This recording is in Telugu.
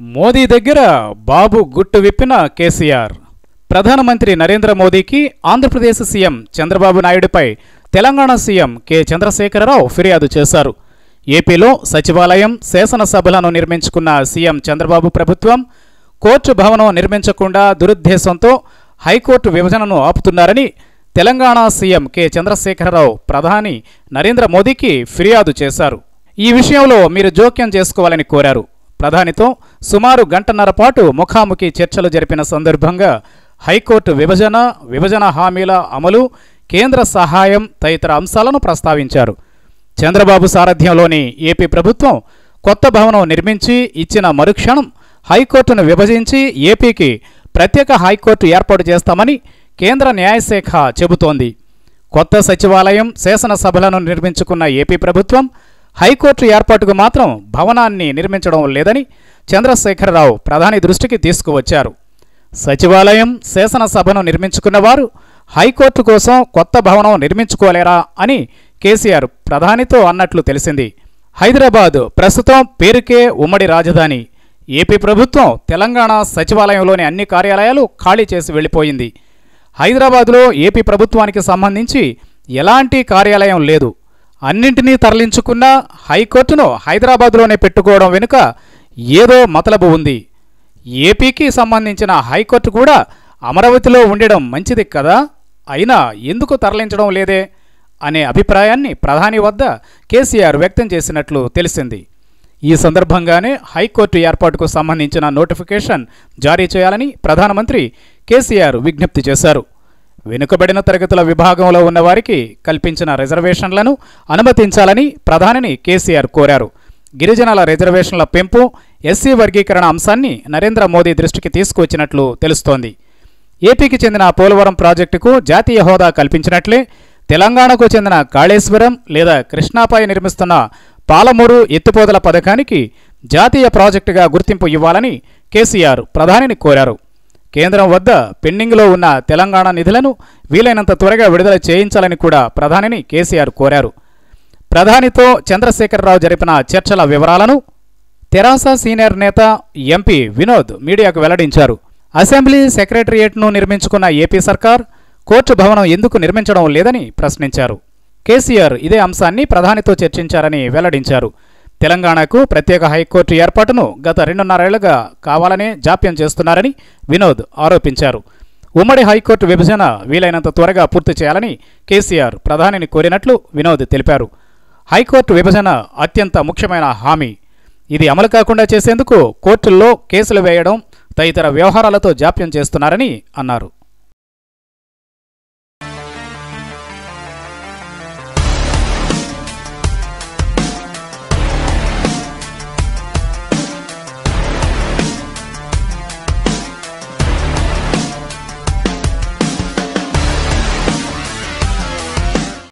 మోదీ దగ్గర బాబు గుట్టు విప్పిన కేసీఆర్. ప్రధానమంత్రి నరేంద్ర మోదీకి ఆంధ్రప్రదేశ్ సీఎం చంద్రబాబు నాయుడుపై తెలంగాణ సీఎం కె. చంద్రశేఖరరావు ఫిర్యాదు చేశారు. ఏపీలో సచివాలయం శాసనసభలను నిర్మించుకున్న సీఎం చంద్రబాబు ప్రభుత్వం కోర్టు భవనం నిర్మించకుండా దురుద్దేశంతో హైకోర్టు విభజనను ఆపుతున్నారని తెలంగాణ సీఎం కె. చంద్రశేఖరరావు ప్రధాని నరేంద్ర మోదీకి ఫిర్యాదు చేశారు. ఈ విషయంలో మీరు జోక్యం చేసుకోవాలని కోరారు. ప్రధానితో సుమారు గంటన్నర పాటు ముఖాముఖి చర్చలు జరిపిన సందర్భంగా హైకోర్టు విభజన విభజన హామీల అమలు కేంద్ర సహాయం తదితర అంశాలను ప్రస్తావించారు. చంద్రబాబు సారథ్యంలోని ఏపీ ప్రభుత్వం కొత్త భవనం నిర్మించి ఇచ్చిన మరుక్షణం హైకోర్టును విభజించి ఏపీకి ప్రత్యేక హైకోర్టు ఏర్పాటు చేస్తామని కేంద్ర న్యాయశాఖ చెబుతోంది. కొత్త సచివాలయం శాసనసభలను నిర్మించుకున్న ఏపీ ప్రభుత్వం హైకోర్టు ఏర్పాటుకు మాత్రం భవనాన్ని నిర్మించడం లేదని చంద్రశేఖరరావు ప్రధాని దృష్టికి తీసుకువచ్చారు. సచివాలయం శాసనసభను నిర్మించుకున్నవారు హైకోర్టు కోసం కొత్త భవనం నిర్మించుకోలేరా అని కేసీఆర్ ప్రధానితో అన్నట్లు తెలిసింది. హైదరాబాద్ ప్రస్తుతం పేరుకే ఉమ్మడి రాజధాని. ఏపీ ప్రభుత్వం తెలంగాణ సచివాలయంలోని అన్ని కార్యాలయాలు ఖాళీ చేసి వెళ్ళిపోయింది. హైదరాబాద్లో ఏపీ ప్రభుత్వానికి సంబంధించి ఎలాంటి కార్యాలయం లేదు. అన్నింటినీ తరలించుకున్న హైకోర్టును హైదరాబాద్లోనే పెట్టుకోవడం వెనుక ఏదో మతలబు ఉంది. ఏపీకి సంబంధించిన హైకోర్టు కూడా అమరావతిలో ఉండడం మంచిది కదా? అయినా ఎందుకు తరలించడం లేదే? అనే అభిప్రాయాన్ని ప్రధాని వద్ద కేసీఆర్ వ్యక్తం చేసినట్లు తెలిసింది. ఈ సందర్భంగానే హైకోర్టు ఏర్పాటుకు సంబంధించిన నోటిఫికేషన్ జారీ చేయాలని ప్రధానమంత్రి కేసీఆర్ విజ్ఞప్తి చేశారు. వెనుకబడిన తరగతుల విభాగంలో ఉన్నవారికి కల్పించిన రిజర్వేషన్లను అనుమతించాలని ప్రధానిని కేసీఆర్ కోరారు. గిరిజనుల రిజర్వేషన్ల పెంపు ఎస్సీ వర్గీకరణ అంశాన్ని నరేంద్ర మోదీ దృష్టికి తీసుకువచ్చినట్లు తెలుస్తోంది. ఏపీకి చెందిన పోలవరం ప్రాజెక్టుకు జాతీయ హోదా కల్పించినట్లే తెలంగాణకు చెందిన కాళేశ్వరం లేదా కృష్ణాపై నిర్మిస్తున్న పాలమూరు ఎత్తిపోతల పథకానికి జాతీయ ప్రాజెక్టుగా గుర్తింపు ఇవ్వాలని కేసీఆర్ ప్రధానిని కోరారు. కేంద్రం వద్ద పెండింగ్లో ఉన్న తెలంగాణ నిధులను వీలైనంత త్వరగా విడుదల చేయించాలని కూడా ప్రధానిని కేసీఆర్ కోరారు. ప్రధానితో చంద్రశేఖరరావు జరిపిన చర్చల వివరాలను తెరాస సీనియర్ నేత ఎంపీ వినోద్ మీడియాకు వెల్లడించారు. అసెంబ్లీ సెక్రటరియేట్ను నిర్మించుకున్న ఏపీ సర్కార్ కోర్టు భవనం ఎందుకు నిర్మించడం లేదని ప్రశ్నించారు. కేసీఆర్ ఇదే అంశాన్ని ప్రధానితో చర్చించారని వెల్లడించారు. తెలంగాణకు ప్రత్యేక హైకోర్టు ఏర్పాటును గత రెండున్నరేళ్ళుగా కావాలనే జాప్యం చేస్తున్నారని వినోద్ ఆరోపించారు. ఉమ్మడి హైకోర్టు విభజన వీలైనంత త్వరగా పూర్తి చేయాలని కేసీఆర్ ప్రధానిని కోరినట్లు వినోద్ తెలిపారు. హైకోర్టు విభజన అత్యంత ముఖ్యమైన హామీ. ఇది అమలు కాకుండా చేసేందుకు కోర్టుల్లో కేసులు వేయడం తదితర వ్యవహారాలతో జాప్యం చేస్తున్నారని అన్నారు.